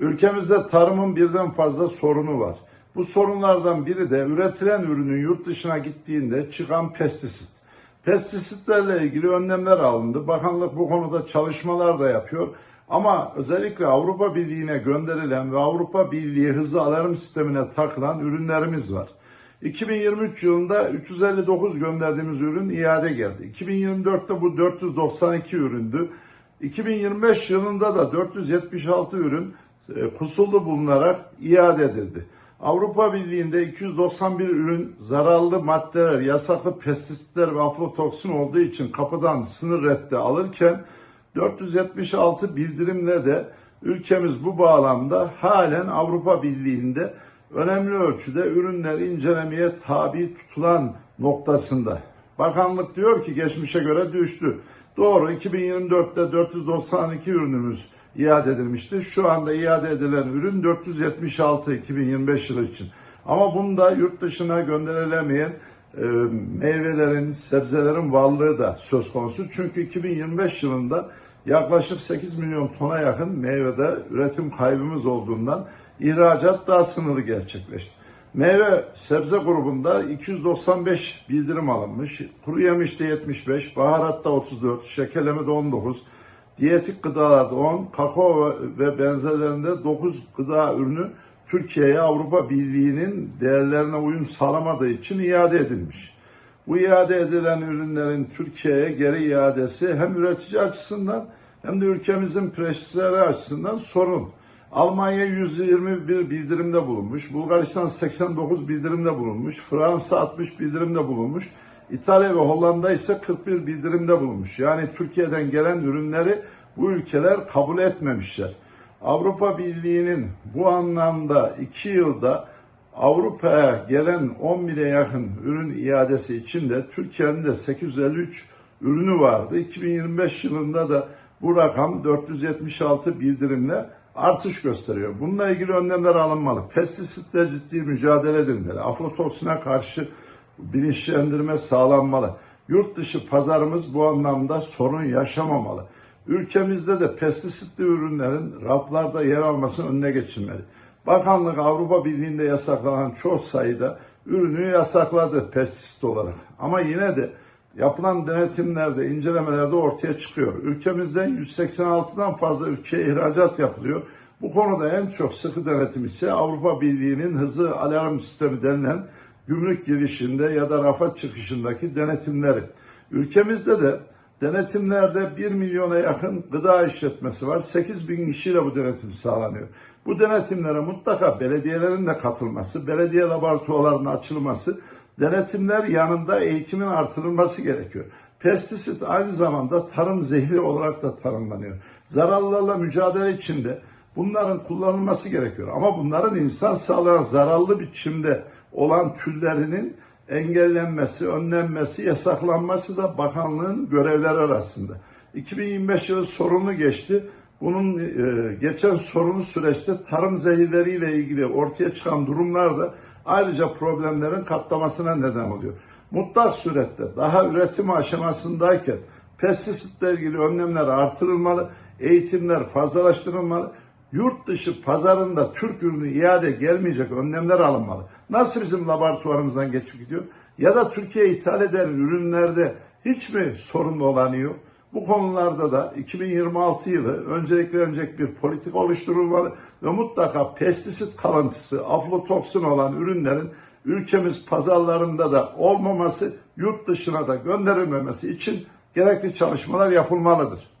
Ülkemizde tarımın birden fazla sorunu var. Bu sorunlardan biri de üretilen ürünün yurt dışına gittiğinde çıkan pestisit. Pestisitlerle ilgili önlemler alındı. Bakanlık bu konuda çalışmalar da yapıyor. Ama özellikle Avrupa Birliği'ne gönderilen ve Avrupa Birliği hızlı alarm sistemine takılan ürünlerimiz var. 2023 yılında 359 gönderdiğimiz ürün iade geldi. 2024'te bu 492 üründü. 2025 yılında da 476 ürün e, kusurlu bulunarak iade edildi. Avrupa Birliği'nde 291 ürün zararlı maddeler, yasaklı pestisitler ve aflatoksin olduğu için kapıdan sınır reddi alırken 476 bildirimle de ülkemiz bu bağlamda halen Avrupa Birliği'nde önemli ölçüde ürünler incelemeye tabi tutulan noktasında. Bakanlık diyor ki geçmişe göre düştü. Doğru 2024'te 492 ürünümüz iade edilmişti. Şu anda iade edilen ürün 476 2025 yılı için. Ama bunda yurt dışına gönderilemeyen e, meyvelerin, sebzelerin varlığı da söz konusu. Çünkü 2025 yılında yaklaşık 8 milyon tona yakın meyvede üretim kaybımız olduğundan ihracat daha sınırlı gerçekleşti. Meyve sebze grubunda 295 bildirim alınmış. Kuru yemişte 75, baharatta 34, şekerlemede 19, diyetik gıdalarda 10, kakao ve benzerlerinde 9 gıda ürünü Türkiye'ye Avrupa Birliği'nin değerlerine uyum sağlamadığı için iade edilmiş. Bu iade edilen ürünlerin Türkiye'ye geri iadesi hem üretici açısından hem de ülkemizin prestijleri açısından sorun. Almanya 121 bildirimde bulunmuş, Bulgaristan 89 bildirimde bulunmuş, Fransa 60 bildirimde bulunmuş, İtalya ve Hollanda ise 41 bildirimde bulunmuş. Yani Türkiye'den gelen ürünleri bu ülkeler kabul etmemişler. Avrupa Birliği'nin bu anlamda 2 yılda Avrupa'ya gelen 10 bine yakın ürün iadesi içinde Türkiye'nin de 853 ürünü vardı. 2025 yılında da bu rakam 476 bildirimle artış gösteriyor. Bununla ilgili önlemler alınmalı. Pestisitle ciddi mücadele edilmeli. Aflatoksine karşı bilinçlendirme sağlanmalı. Yurt dışı pazarımız bu anlamda sorun yaşamamalı. Ülkemizde de pestisitli ürünlerin raflarda yer almasının önüne geçilmeli. Bakanlık Avrupa Birliği'nde yasaklanan çok sayıda ürünü yasakladı pestisit olarak. Ama yine de yapılan denetimlerde, incelemelerde ortaya çıkıyor. Ülkemizden 186'dan fazla ülkeye ihracat yapılıyor. Bu konuda en çok sıkı denetim ise Avrupa Birliği'nin hızlı alarm sistemi denilen gümrük girişinde ya da rafa çıkışındaki denetimleri. Ülkemizde de denetimlerde 1 milyona yakın gıda işletmesi var. 8 bin kişiyle bu denetim sağlanıyor. Bu denetimlere mutlaka belediyelerin de katılması, belediye laboratuvarlarının açılması, denetimler yanında eğitimin artırılması gerekiyor. Pestisit aynı zamanda tarım zehri olarak da tanımlanıyor. Zararlarla mücadele içinde bunların kullanılması gerekiyor. Ama bunların insan sağlığına zararlı biçimde olan türlerinin engellenmesi, önlenmesi, yasaklanması da bakanlığın görevleri arasında. 2025 yılı sorunu geçti. Bunun e, geçen sorunu süreçte tarım zehirleriyle ilgili ortaya çıkan durumlar da ayrıca problemlerin katlamasına neden oluyor. Mutlak surette daha üretim aşamasındayken pestisitle ilgili önlemler artırılmalı, eğitimler fazlalaştırılmalı, yurt dışı pazarında Türk ürünü iade gelmeyecek önlemler alınmalı. Nasıl bizim laboratuvarımızdan geçip gidiyor? Ya da Türkiye'ye ithal eden ürünlerde hiç mi sorun olanı yok? Bu konularda da 2026 yılı öncelikle öncelik bir politik oluşturulmalı ve mutlaka pestisit kalıntısı, aflatoksin olan ürünlerin ülkemiz pazarlarında da olmaması, yurt dışına da gönderilmemesi için gerekli çalışmalar yapılmalıdır.